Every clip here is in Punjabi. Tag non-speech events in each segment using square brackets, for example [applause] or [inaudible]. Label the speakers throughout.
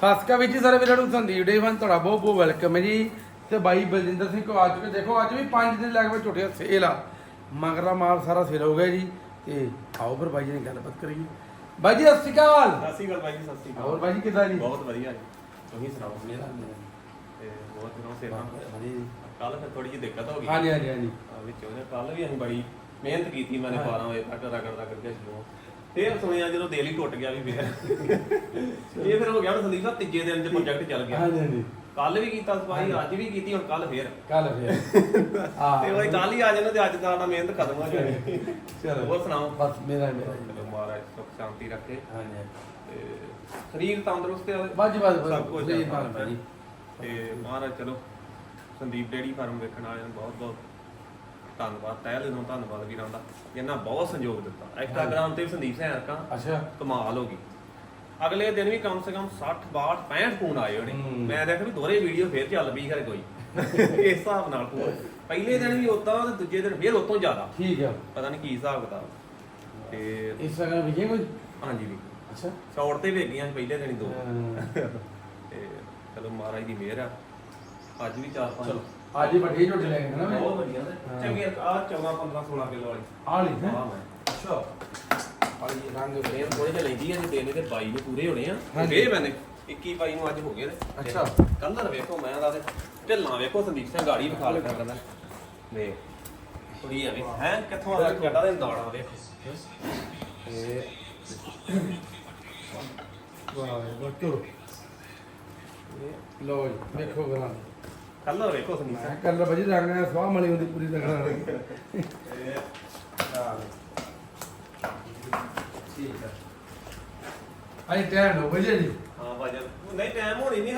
Speaker 1: ਸਾਸਕਾ ਵਿੱਚ ਸਾਰੇ ਵੀਰਾਂ ਨੂੰ ਸੰਦੀਪ ਡੇ ਵਨ ਤੁਹਾਡਾ ਬਹੁਤ ਬਹੁਤ ਵੈਲਕਮ ਹੈ ਜੀ। ਤੇ ਬਾਈ ਬਲਜਿੰਦਰ ਸਿੰਘ ਕੋ ਆ ਚੁੱਕੇ ਦੇਖੋ ਅੱਜ ਵੀ 5 ਦਿਨ ਲੱਗ ਪਏ ਝੋਟੀਆਂ ਸੇਲ ਆ। ਮਗਰਾ ਮਾਲ ਸਾਰਾ ਸੇਲ ਹੋ ਗਿਆ ਜੀ। ਤੇ ਆਓ ਫਿਰ ਬਾਈ ਜੀ ਨਾਲ ਗੱਲਬਾਤ ਕਰੀਏ। ਬਾਈ ਜੀ ਸਤਿ ਸ਼੍ਰੀ ਅਕਾਲ।
Speaker 2: ਸਤਿ ਸ਼੍ਰੀ ਅਕਾਲ ਭਾਈ ਜੀ ਸਤਿ ਸ਼੍ਰੀ ਅਕਾਲ।
Speaker 1: ਹੋਰ ਬਾਈ ਜੀ ਕਿਦਾਂ ਜੀ?
Speaker 2: ਬਹੁਤ ਵਧੀਆ ਜੀ। ਤੁਸੀਂ ਸੁਣਾਓ?
Speaker 1: ਮੇਰਾ
Speaker 2: ਤੇ ਬਹੁਤ ਦਿਨੋਂ ਸੇਵਾ?
Speaker 1: ਹਾਂਜੀ
Speaker 2: ਕੱਲ ਫਿਰ ਥੋੜੀ ਜਿਹੀ ਦਿੱਕਤ ਹੋ ਗਈ।
Speaker 1: ਹਾਂਜੀ ਹਾਂਜੀ ਹਾਂਜੀ।
Speaker 2: ਆ ਵਿੱਚ ਉਹਨੇ ਕੱਲ ਵੀ ਅਸੀਂ ਬੜੀ ਮਿਹਨਤ ਕੀਤੀ ਮੈਨੇ 12 ਵਜੇ ਤੱਕ ਰਗੜ ਰਗੜ ਕੇ ਸ਼ੁਰੂ। ਫਿਰ ਸੁਣਿਆ ਜਦੋਂ ਦਿਲ ਹੀ ਟੁੱਟ ਗਿਆ ਵੀ ਫਿਰ। ਇਹ ਫਿਰ ਹੋ ਗਿਆ ਹੁਣ ਸੰਦੀਪ ਦਾ ਤੀਜੇ ਦਿਨ ਚ ਪ੍ਰੋਜੈਕਟ ਚੱਲ ਗਿਆ।
Speaker 1: ਹਾਂਜੀ ਹਾਂਜੀ।
Speaker 2: ਕੱਲ ਵੀ ਕੀਤਾ ਸਫ਼ਾਈ ਅੱਜ ਵੀ ਕੀਤੀ ਹੁਣ ਕੱਲ ਫੇਰ।
Speaker 1: ਕੱਲ ਫਿਰ। ਆ
Speaker 2: ਤੇ ਉਹ ਕੱਲ ਹੀ ਆ ਜਾਣਾ ਤੇ ਅੱਜ ਤਾਂ ਸਾਡਾ ਮਿਹਨਤ ਖਤਮ ਹੋ ਜਾਣੀ।
Speaker 1: ਚਲੋ।
Speaker 2: ਹੋਰ ਸੁਣਾਓ?
Speaker 1: ਬਸ ਮੇਰਾ ਮੇਰਾ।
Speaker 2: ਚਲੋ ਮਹਾਰਾਜ ਸੁਖ ਸ਼ਾਂਤੀ ਰੱਖੇ।
Speaker 1: ਹਾਂਜੀ।
Speaker 2: ਤੇ ਸਰੀਰ ਤੰਦਰੁਸਤ ਹੈ
Speaker 1: ਬਸ ਬਸ
Speaker 2: ਸਭ ਕੁਝ ਤੇ ਮਹਾਰਾਜ ਚਲੋ। ਸੰਦੀਪ ਡੇੜੀ ਫਾਰਮ ਵੇਖਣ ਨੂੰ ਬਹੁਤ ਬਹੁਤ ਧੰਨਵਾਦ ਤਹਿ ਦਿਲੋਂ ਧੰਨਵਾਦ ਵੀਰਾਂ ਦਾ ਜਿਨ੍ਹਾਂ ਬਹੁਤ ਸੰਯੋਗ ਦਿੱਤਾ। ਇੰਸਟਾਗ੍ਰਾਮ ਤੇ ਵੀ ਸੰਦੀਪ ਸਿੰਘ ਹਰਕਾ
Speaker 1: ਅੱਛਾ।
Speaker 2: ਕਮਾਲ ਹੋ ਗਈ। ਅਗਲੇ ਦਿਨ ਵੀ ਕਮ ਸੇ ਕਮ 60 62 65 ਫੋਨ ਆਏ ਹੋਣੇ।
Speaker 1: ਹੂੰ।
Speaker 2: ਮੈਂ ਦੇਖਿਆ ਵੀ ਦੋਹਰੇ ਵੀਡੀਓ ਫੇਰ ਚੱਲ ਪਈ ਘਰੇ ਕੋਈ। ਇਸ ਹਿਸਾਬ ਨਾਲ ਫੋਨ। ਪਹਿਲੇ ਦਿਨ ਵੀ ਉਦਾਂ ਤੇ ਦੂਜੇ ਦਿਨ ਫੇਰ ਉਤੋਂ ਜ਼ਿਆਦਾ।
Speaker 1: ਠੀਕ ਆ।
Speaker 2: ਪਤਾ ਨਹੀਂ ਕੀ ਹਿਸਾਬ ਕਿਤਾਬ। ਤੇ
Speaker 1: ਇੰਸਟਾਗ੍ਰਾਮ ਵਿਖੇ ਕੋਈ?
Speaker 2: ਹਾਂਜੀ ਵੀ।
Speaker 1: ਅੱਛਾ।
Speaker 2: ਸ਼ਾਰਟ ਤੇ ਵੇਗੀਆਂ ਪਹਿਲੇ ਦਿਨ ਹੀ ਦੋ। ਤੇ ਚਲੋ ਮਹਾਰਾਜ ਦੀ ਮਿਹਰ ਆ। ਅੱਜ ਵੀ ਚਾਰ ਪੰਜ।
Speaker 1: ਅੱਜ ਹੀ ਵੱਡੀ ਝੋਟੀ ਲੈ ਕੇ ਨਾ ਮੈਂ।
Speaker 2: ਬਹੁਤ ਵਧੀਆ
Speaker 1: ਹਾਂ।
Speaker 2: ਚੰਗੇ ਆ 14 15 16 ਕਿਲੋ ਵਾਲੀ।
Speaker 1: ਆ ਲਈ ਹੈ ਅੱਛਾ। ਆ ਲਈ ਰੰਗ
Speaker 2: ਇਹ ਥੋੜੇ ਜਿਹਾ ਲੈਂਦੀ ਆ ਜੇ ਦੇਣੇ ਤੇ 22 ਨੂੰ ਪੂਰੇ ਹੋਣੇ ਆ।
Speaker 1: ਹਾਂਜੀ।
Speaker 2: ਗਏ ਮੈਨੇ। 21 22 ਨੂੰ ਅੱਜ ਹੋ ਗਏ ਨੇ।
Speaker 1: ਅੱਛਾ।
Speaker 2: ਕਲਰ ਵੇਖੋ ਮੈਂ ਦਾ ਤੇ ਢਿੱਲਾਂ ਵੇਖੋ ਸੰਦੀਪ ਸਿੰਘ ਗਾੜੀ ਵਿਖਾ ਲਿਆ ਕਰਦਾ। ਵੇ ਕੁੜੀ ਆ ਵੀ ਹੈ ਕਿੱਥੋਂ ਆ ਗਿਆ ਦੇ ਦਾਣਾ ਵੇਖੋ। ਤੇ
Speaker 1: ਵਾਹ ਵਾਹ ਚਲੋ। ਲੋ ਜੀ ਵੇਖੋ ਗਰਾਂ
Speaker 2: ਕਲਰ ਵੇਖੋ ਸੰਦੀਪ ਸਿੰਘ
Speaker 1: ਕੱਲ ਵਜੀ ਰੰਗ ਨਾਲ ਸਵਾਹ ਮਲੀ ਹੁੰਦੀ ਪੂਰੀ ਤਰ੍ਹਾਂ
Speaker 2: ਤੇ
Speaker 1: ਠੀਕ ਹੈ ਆਈ ਟਾਈਮ ਲੋ ਵਜੀ ਜੀ?
Speaker 2: ਹਾਂ ਭਾਜਨ ਨਹੀਂ ਟਾਈਮ ਹੋਣੀ ਨਹੀਂ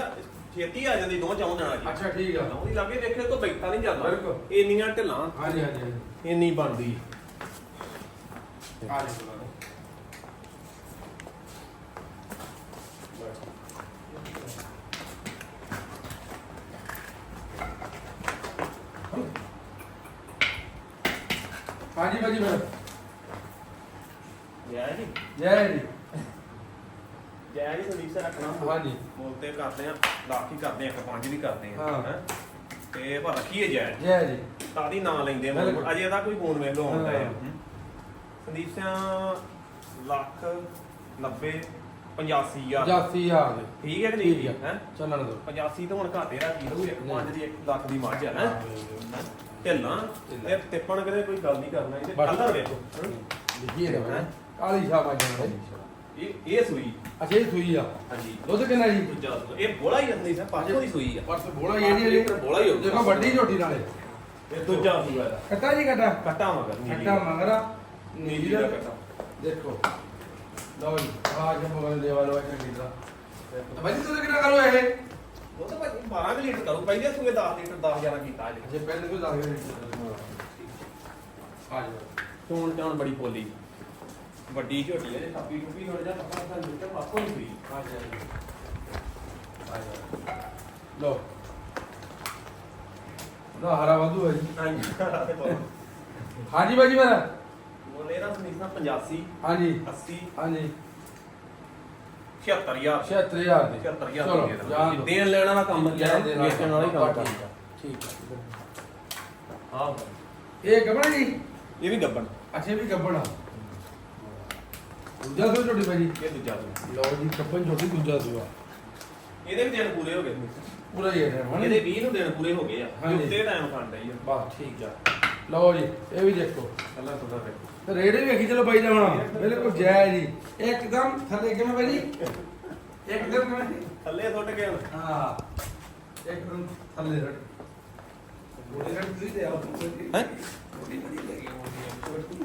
Speaker 2: ਛੇਤੀ ਆ ਜਾਂਦੀ ਦੋ ਚਾਉਂ ਜਾਣਾ ਜੀ।
Speaker 1: ਅੱਛਾ ਠੀਕ ਆ।
Speaker 2: ਉਹਦੀ ਲਾਗੇ ਦੇਖੇ ਤੋਂ ਬੈਠਾ ਨਹੀਂ ਜਾਂਦਾ।
Speaker 1: ਬਿਲਕੁਲ।
Speaker 2: ਇੰਨੀਆਂ ਢਿੱਲਾਂ
Speaker 1: ਹਾਂਜੀ ਹਾਂਜੀ ਹਾਂਜੀ।
Speaker 2: ਇੰਨੀ ਬਣਦੀ।
Speaker 1: ਆ ਜੀ ਹਾਂਜੀ ਬਾਜੀ ਮੈਂ
Speaker 2: ਜੈ ਜੀ।
Speaker 1: ਜੈ ਜੀ।
Speaker 2: ਜੈ ਸਰ ਰੱਖਣਾ
Speaker 1: ਹਾਂਜੀ।
Speaker 2: ਮੁੱਲ ਤੇ ਕਰਦੇ ਆ ਲੱਖ ਹੀ ਕਰਦੇ ਆ ਇੱਕ ਪੰਜ ਵੀ ਕਰਦੇ ਆ
Speaker 1: ਹਾਂ।
Speaker 2: ਹੈਂ। ਤੇ ਪਰ ਰੱਖੀਏ ਜੈ?
Speaker 1: ਜੈ ਜੀ।
Speaker 2: ਤਾਦੀ ਨਾਂ ਲੈਂਦੇ ਆ।
Speaker 1: ਬਿਲਕੁਲ।
Speaker 2: ਅਜੇ ਦਾ ਕੋਈ ਫੋਨ ਆਉਂਦਾ ਹੈ।
Speaker 1: ਹਾਂ।
Speaker 2: ਸੰਦੀਪ ਲੱਖ 90 85000
Speaker 1: ਜਾਸੀ ਆ ਗਏ
Speaker 2: ਠੀਕ ਹੈ ਕਿ ਨਹੀਂ?
Speaker 1: ਠੀਕ
Speaker 2: ਹੈ।
Speaker 1: ਹੈ? ਚੱਲਣ ਦੋ
Speaker 2: 85 ਤਾਂ ਹੁਣ ਘਾਟੇ ਰੱਖੀ ਲਊ ਇੱਕ ਪੰਜ ਦੀ 1 ਲੱਖ ਦੀ ਮੱਝ ਨਾ ਢਿੱਲਾਂ
Speaker 1: ਢਿੱਲਾਂ।
Speaker 2: ਇਹ ਟਿੱਪਣ ਕਿਤੇ ਕੋਈ ਗੱਲ ਨਹੀਂ ਕਰਨਾ ਇਹਦੇ
Speaker 1: ਬਸ।
Speaker 2: ਕਲਰ ਵੇਖੋ ਹੈਂ।
Speaker 1: ਲਿਖੀਏ ਨਾ ਮੈਂ ਕਾਲੀ ਸ਼ਾਹ ਜੀ
Speaker 2: ਇਹ ਇਹ ਸੂਈ।
Speaker 1: ਅੱਛਾ ਇਹ ਸੂਈ ਆ।
Speaker 2: ਹਾਂਜੀ।
Speaker 1: ਦੁੱਧ ਕਿੰਨਾ ਜੀ?
Speaker 2: ਦੂਜਾ ਸੂਆ। ਇਹ ਬੋਲਾ ਹੀ ਅੰਦੀ ਸਾ ਪਾਜੋ ਦੀ ਸੂਈ ਆ।
Speaker 1: ਪਰਸ ਬੋਲਾ ਇਹ ਨਹੀਂ
Speaker 2: ਬੋਲਾ ਹੀ ਹੋਊ।
Speaker 1: ਦੇਖੋ ਵੱਡੀ ਝੋਟੀ ਨਾਲੇ।
Speaker 2: ਇਹ ਦੂਜਾ ਸੂਆ ਇਹਦਾ
Speaker 1: ਕੱਟਾ ਜੀ ਕੱਟਾ?
Speaker 2: ਕੱਟਾ ਮਗਰ ਨੀਲੀ।
Speaker 1: ਕੱਟਾ ਮਗਰਾ
Speaker 2: ਨੀਲੀ ਦਾ ਕੱਟਾ।
Speaker 1: ਦੇਖੋ। ਲਓ ਜੀ ਆ ਜੇ ਮਗਰ ਦੇ ਵਾਲੋ ਇਹ ਕਿਦਾਂ ਤਾਂ ਬਾਜੀ ਤੁਸੀਂ ਕਿੰਨਾ ਕਰੋ ਇਹ?
Speaker 2: ਉਹ ਤਾਂ ਭਾਜੀ 12 ਕੁ ਲੀਟਰ ਕਰੋ ਪਹਿਲੇ ਸੂਏ 10 ਲੀਟਰ 10 11 ਕੀਤਾ ਅੱਜ।
Speaker 1: ਜੇ ਪਹਿਲੇ ਕੋਈ ਦੱਸ ਦੇ ਆ ਜਾ
Speaker 2: ਚੋਣ ਚਾਣ ਬੜੀ ਪੋਲੀ ਵੱਡੀ ਝੋਟੀ ਹੈ ਜੇ ਥੱਪੀ ਟੁੱਪੀ ਹੋ ਜਾ ਪਤਾ ਤਾਂ ਲੀਟਰ ਪਾਸੋਂ ਹੀ ਹੋਈ
Speaker 1: ਆ ਜਾ ਆ ਜਾ ਲਓ। ਨਾ ਹਰਾ ਵਾਧੂ ਹੈ ਜੀ।
Speaker 2: ਹਾਂਜੀ
Speaker 1: ਬਾਜੀ ਮੇਰਾ
Speaker 2: ਬੋਲੇ ਨਾ ਸੁਨੀਸਾ 85
Speaker 1: ਹਾਂਜੀ।
Speaker 2: 80
Speaker 1: ਹਾਂਜੀ।
Speaker 2: 76000
Speaker 1: 76000 ਦੇ।
Speaker 2: 76000
Speaker 1: ਚਲੋ
Speaker 2: ਦੇ।
Speaker 1: ਜਾਣ
Speaker 2: ਦੇਣਾ
Speaker 1: ਦੋ
Speaker 2: ਦੇਣ ਲੈਣ ਵਾਲਾ ਕੰਮ ਕੀ ਹੈ
Speaker 1: ਦੇਣ
Speaker 2: ਵੇਚਣ ਵਾਲਾ ਹੀ ਕੰਮ
Speaker 1: ਠੀਕ
Speaker 2: ਕਰਦਾ
Speaker 1: ਹੈ ਠੀਕ ਹੈ।
Speaker 2: ਹਾਂ
Speaker 1: ਇਹ ਗੱਬਣਾ ਜੀ?
Speaker 2: ਇਹ ਵੀ ਗੱਬਣ।
Speaker 1: ਅੱਛੇ ਵੀ ਗੱਬਣਾ ਦੂਜਾ ਸੋ ਛੋਟੀ ਭਾਜੀ।
Speaker 2: ਇਹ ਦੂਜਾ ਸੂਆ
Speaker 1: ਲਓ ਜੀ ਕੱਪਨ ਛੋਟੀ ਦੂਜਾ ਸੂਆ
Speaker 2: ਇਹਦੇ ਵੀ ਦਿਨ ਪੂਰੇ ਹੋ ਗਏ।
Speaker 1: ਪੂਰਾ ਹੀ ਹੈ
Speaker 2: ਇਹਦੇ 20 ਨੂੰ ਦਿਨ ਪੂਰੇ ਹੋ ਗਏ ਆ।
Speaker 1: ਹਾਂਜੀ।
Speaker 2: ਉੱਤੇ ਟਾਈਮ ਖਾਣ ਡਈ ਆ
Speaker 1: ਬਸ ਠੀਕ ਆ। ਲਓ ਜੀ ਇਹ ਵੀ ਦੇਖੋ।
Speaker 2: ਕੱਲਾ ਥੋੜਾ ਵੇਖੋ
Speaker 1: ਤੇ ਰੇਟ ਵੀ ਵੇਖੀ ਚਲੋ ਬਾਈ ਦਾ ਹੁਣ। ਬਿਲਕੁਲ ਜਾਇਜ਼ ਜੀ। ਇੱਕਦਮ ਥੱਲੇ ਕਿਵੇਂ ਬਾਈ ਜੀ? ਇੱਕਦਮ ਕਿਵੇਂ?
Speaker 2: ਥੱਲੇ ਸੁੱਟ ਕੇ
Speaker 1: ਹਾਂ। ਇੱਕਦਮ ਥੱਲੇ ਰੜ। ਬੋਲੇ ਰੜ ਤੁਸੀਂ ਤੇ ਆਓ।
Speaker 2: ਹੈਂ?
Speaker 1: ਬੋਲੀ ਬੜੀ ਲੱਗੀ ਮੋਟੀ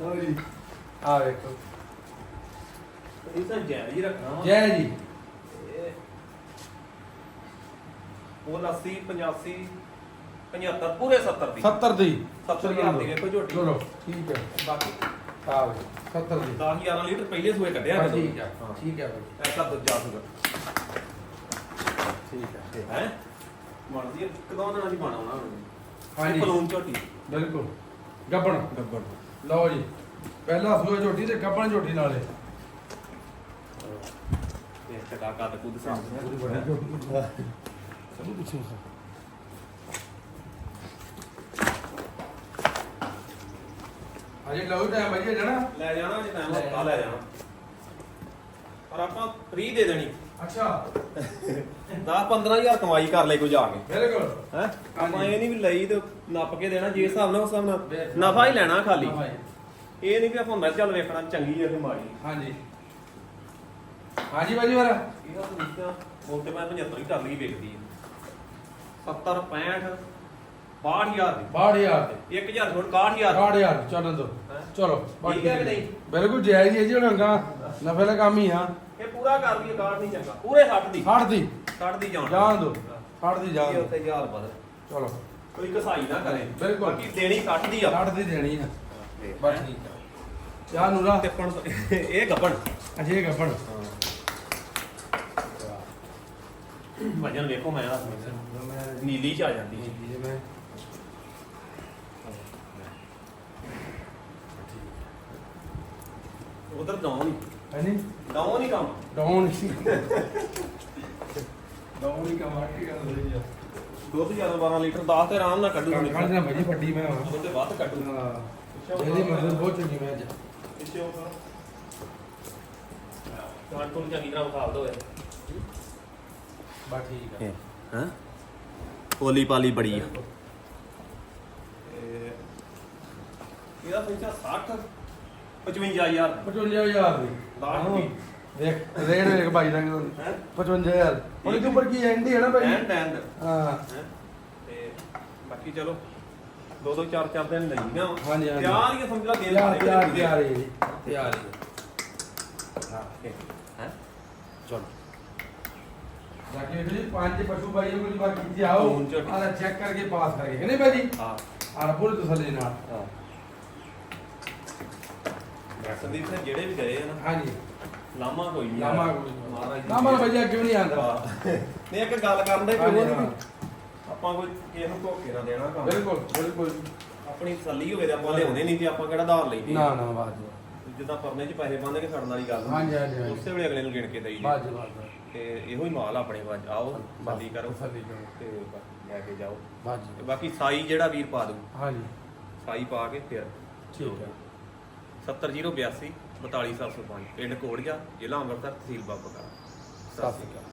Speaker 1: ਲਓ ਜੀ। ਆ ਵੇਖੋ।
Speaker 2: ਇਹ ਤਾਂ ਜੈ ਜੀ ਰੱਖਣਾ।
Speaker 1: ਜੈ ਜੀ।
Speaker 2: ਇਹ ਉਹ 80 85 75 ਪੂਰੇ 70 ਦੀ।
Speaker 1: 70 ਦੀ।
Speaker 2: 70 ਹਜ਼ਾਰ ਦੀ ਵੇਖੋ ਝੋਟੀ।
Speaker 1: ਚਲੋ ਠੀਕ ਹੈ।
Speaker 2: ਬਾਕੀ
Speaker 1: ਆ ਵੇ 70 ਦੀ।
Speaker 2: 10 11 ਲੀਟਰ ਪਹਿਲੇ ਸੂਏ ਕੱਢਿਆ
Speaker 1: ਹਾਂ। ਠੀਕ ਹੈ
Speaker 2: ਹਾਂ।
Speaker 1: ਠੀਕ ਹੈ ਬਾਈ।
Speaker 2: ਐਸਾ ਦੂਜਾ ਸੂਆ।
Speaker 1: ਠੀਕ ਹੈ।
Speaker 2: ਹੈ। ਬਣਦੀ ਹੈ। ਕਦੋਂ ਦਿਨਾਂ ਦੀ ਬਣਾ ਉਹਨਾਂ? ਨੂੰ
Speaker 1: ਹਾਂਜੀ।
Speaker 2: ਪਲੂਨ ਝੋਟੀ।
Speaker 1: ਬਿਲਕੁਲ। ਗੱਬਣ।
Speaker 2: ਗੱਬੜ
Speaker 1: ਲਓ ਜੀ। ਪਹਿਲਾ ਸੂਆ ਝੋਟੀ ਤੇ ਗੱਬਣ ਝੋਟੀ ਨਾਲੇ
Speaker 2: ਇਸ ਤੇ ਕਾਕਾ ਤੇ ਕੁੱਦ ਸਾਹ
Speaker 1: ਪੂਰੀ ਬੜੀ ਝੋਟੀ ਸਭ ਪਿੱਛੇ। ਸਾ ਅਜੇ ਲਓ ਟਾਈਮ ਭਾਜੀ ਜਣਾ?
Speaker 2: ਲੈ ਜਾਣਾ ਜੇ ਟਾਈਮ ਹਫਤਾ ਲੈ ਜਾਣਾ। ਪਰ ਆਪਾਂ ਫ੍ਰੀ ਦੇ ਦੇਣੀ।
Speaker 1: ਅੱਛਾ।
Speaker 2: 10 15000 ਕਮਾਈ ਕਰ ਲੈ ਕੋਈ ਜਾ ਕੇ।
Speaker 1: ਬਿਲਕੁਲ।
Speaker 2: ਹੈ? ਆਪਾਂ। ਇਹ ਨਹੀਂ ਵੀ ਲਈ ਤੇ ਨੱਪ ਕੇ ਦੇਣਾ ਜੇ ਹਿਸਾਬ ਨਾਲ ਉਸ ਹਿਸਾਬ ਨਾਲ।
Speaker 1: ਬਿਲਕੁਲ।
Speaker 2: ਨਫਾ ਹੀ ਲੈਣਾ ਖਾਲੀ।
Speaker 1: ਹਾਂ। ਭਾਈ।
Speaker 2: ਇਹ ਨਹੀਂ ਕਿ ਆਪਾਂ ਮਿਲ ਚੱਲ ਵੇਖਣਾ ਚੰਗੀ ਹੈ ਕਿ ਮਾੜੀ।
Speaker 1: ਹਾਂਜੀ। ਹਾਂਜੀ ਭਾਜੀ ਵਾਰਾ
Speaker 2: ਇਹਦਾ ਤਰੀਕਾ ਉਹ ਤੇ ਮੈਂ 75 ਹੀ ਕਰ ਲਈ ਵੇਖਦੀ ਹੈ 70 65 62000 ਦੀ।
Speaker 1: 62000 ਦੇ।
Speaker 2: 1000 ਛੋੜ 61000
Speaker 1: 62000 ਚੱਲਣ ਦੋ।
Speaker 2: ਹੈਂ?
Speaker 1: ਚਲੋ
Speaker 2: ਠੀਕ ਹੈ ਕਿ ਨਹੀਂ?
Speaker 1: ਬਿਲਕੁਲ ਜਾਇਜ਼ ਹੀ ਹੈ ਜੀ ਹੁਣ ਅੰਗਾ ਨਫੇ ਦਾ ਕੰਮ ਹੀ ਆ।
Speaker 2: ਇਹ ਪੂਰਾ ਕਰ ਲਈਏ ਕਾਰਡ ਨਹੀਂ ਚੰਗਾ। ਪੂਰੇ 60 ਦੀ।
Speaker 1: 60 ਦੀ।
Speaker 2: 60 ਦੀ ਜਾਣ।
Speaker 1: ਜਾਣ ਦੋ। 60 ਦੀ ਜਾਣ
Speaker 2: ਇਹ
Speaker 1: ਦੋ।
Speaker 2: ਉੱਤੇ 1000 ਬਦ
Speaker 1: ਚਲੋ।
Speaker 2: ਕੋਈ ਕਸਾਈ ਨਾ ਕਰੇ।
Speaker 1: ਬਿਲਕੁਲ।
Speaker 2: ਬਾਕੀ ਦੇਣੀ 60 ਦੀ ਆ।
Speaker 1: 60 ਦੀ ਦੇਣੀ ਆ। ਬਸ ਠੀਕ ਆ। ਯਾ ਨੂਰਾ।
Speaker 2: ਤੇ ਪਣ [laughs] ਇਹ ਗੱਬਣ।
Speaker 1: ਅਜੇ ਗੱਬਣ।
Speaker 2: ਵਜਨ ਵੇਖੋ ਮੈਂ ਆ ਨੀਲੀ ਚ ਆ ਜਾਂਦੀ ਜੀ
Speaker 1: ਮੈਂ
Speaker 2: ਉਧਰ ਡਾਉਨ ਹੀ
Speaker 1: ਹਾਂਜੀ
Speaker 2: ਡਾਉਨ ਹੀ ਕੰਮ।
Speaker 1: ਡਾਊਨ ਸੀ ਡਾਊਨ ਹੀ ਕਮਾ ਕੇ ਗੱਲ ਰਹੀ ਆ।
Speaker 2: ਦੁੱਧ 11 12 ਲੀਟਰ 10 ਤੇ ਆਰਾਮ ਨਾਲ ਕੱਢੂ।
Speaker 1: ਕੱਢ ਨਾ ਭਾਜੀ ਵੱਡੀ ਮੈਂ ਹਾਂ।
Speaker 2: ਉਹਦੇ ਵੱਧ ਕੱਢੂ।
Speaker 1: ਹਾਂ। ਇਹਦੀ ਮਦਦ ਬਹੁਤ ਚੰਗੀ ਮੈਂ ਅੱਜ।
Speaker 2: ਪਿੱਛੇ ਉਹ ਤਾਂ ਤੁਹਾਨੂੰ ਚੰਗੀ ਤਰ੍ਹਾਂ ਵਿਖਾ ਦੋ
Speaker 1: ਬਾ ਠੀਕ ਆ।
Speaker 2: ਹਾਂ? ਪੋਲੀ ਪਾਲੀ ਬੜੀ ਆ। ਇਹਦਾ ਪੈਸਾ 60 55000
Speaker 1: 55000 ਦੀ।
Speaker 2: ਲਾਸਟ ਦੀ।
Speaker 1: ਦੇਖ ਰੇਟ ਵੇਖ ਭਾਈ ਦਾ
Speaker 2: ਹੈ?
Speaker 1: 55000 ਹੁਣ ਇਹਦੇ ਉੱਪਰ ਕੀ ਐਂਡੀ ਹੈ ਨਾ ਭਾਈ?
Speaker 2: ਐਂਡ ਐਂਡ
Speaker 1: ਹਾਂ?
Speaker 2: ਤੇ ਬਾਕੀ ਚਲੋ ਦੋ ਦੋ ਚਾਰ ਚਾਰ ਦਿਨ ਲਈਆਂ।
Speaker 1: ਹਾਂਜੀ, ਹਾਂਜੀ।
Speaker 2: ਤਿਆਰ ਹੀ ਆ, ਸਮਝ ਲਾ ਦਿਨ
Speaker 1: ਤਿਆਰ ਤਿਆਰ। ਤਿਆਰ ਹੈ ਜੀ। ਤਿਆਰ ਹੈ ਹਾਂ
Speaker 2: ਹੈਂ?
Speaker 1: ਚਲੋ। ਬਾਕੀ ਇਹ ਜੀ ਪੰਜ ਪਸ਼ੂ ਭਾਈ ਨੂੰ ਕੁਝ ਬਾਕੀ ਇੱਥੇ ਆਓ।
Speaker 2: ਹੁਣ ਝੋਟੀ।
Speaker 1: ਆਹ ਚੈੱਕ ਕਰਕੇ ਪਾਸ ਕਰਕੇ ਕਹਿੰਦੇ ਭਾਜੀ
Speaker 2: ਹਾਂ।
Speaker 1: ਆਹ ਪੂਰੀ ਤਸੱਲੀ ਨਾਲ।
Speaker 2: ਹਾਂ। ਸੰਦੀਪ ਸਿੰਘ ਜਿਹੜੇ ਵੀ ਗਏ ਆ ਨਾ
Speaker 1: ਹਾਂਜੀ।
Speaker 2: ਲਾਮਾ ਕੋਈ ਨਹੀਂ
Speaker 1: ਲਾਮਾ। ਕੋਈ
Speaker 2: ਮਹਾਰਾਜ ਦੀ
Speaker 1: ਅੱਗੇ ਵੀ ਨਹੀਂ ਆਂਦਾ
Speaker 2: ਹਾਂ। ਨਹੀਂ ਇੱਕ ਗੱਲ ਕਰਨ ਦੇ
Speaker 1: ਹਾਂਜੀ,
Speaker 2: ਕੋਈ
Speaker 1: ਹਾਂ।
Speaker 2: ਆਪਾਂ ਕੋਈ ਕਿਸੇ ਨੂੰ ਧੋਖੇ ਨਾ ਦੇਣਾ ਕੰਮ
Speaker 1: ਬਿਲਕੁਲ ਬਿਲਕੁਲ।
Speaker 2: ਆਪਣੀ ਤਸੱਲੀ ਹੋਵੇ ਤੇ ਆਪਾਂ ਲਿਆਉਂਦੇ ਨਹੀਂ ਤੇ ਆਪਾਂ ਕਿਹੜਾ ਧਾਰ ਲਈਦੀ
Speaker 1: ਨਾ ਨਾ ਬਾਜੀ
Speaker 2: ਜਿੱਦਾਂ ਪਰਨੇ 'ਚ ਪੈਸੇ ਬੰਨ ਕੇ ਛੱਡਣ ਵਾਲੀ ਗੱਲ ਹੁੰਦੀ।
Speaker 1: ਹਾਂਜੀ, ਹਾਂਜੀ, ਹਾਂਜੀ।
Speaker 2: ਉਸੇ ਵੇਲੇ ਅਗਲੇ ਨੂੰ ਗਿਣ ਕੇ ਦੇਈ ਜੀ
Speaker 1: ਬਾਜੀ ਬਾਜੀ
Speaker 2: ਤੇ ਇਹੋ ਹੀ ਮਾਲ ਆ ਆਪਣੇ ਕੋਲ ਆਓ ਤਸੱਲੀ ਕਰੋ।
Speaker 1: ਤਸੱਲੀ ਕਰੋ।
Speaker 2: ਤੇ ਬਾਕੀ ਲੈ ਕੇ ਜਾਓ। ਤੇ
Speaker 1: ਬਾਜੀ
Speaker 2: ਬਾਕੀ ਸਾਈ ਜਿਹੜਾ ਵੀਰ ਪਾ ਦੂ
Speaker 1: ਹਾਂਜੀ।
Speaker 2: ਸਾਈ ਪਾ ਕੇ ਫਿਰ।
Speaker 1: ਠੀਕ ਹੈ।
Speaker 2: 70082 42705 ਪਿੰਡ ਕੋੜੀਆ ਜ਼ਿਲ੍ਹਾ ਅੰਮ੍ਰਿਤਸਰ ਤਹਿਸੀਲ ਬਾਬਾ
Speaker 1: ਸਤਿ ਸ਼੍ਰੀ ਅਕਾਲ।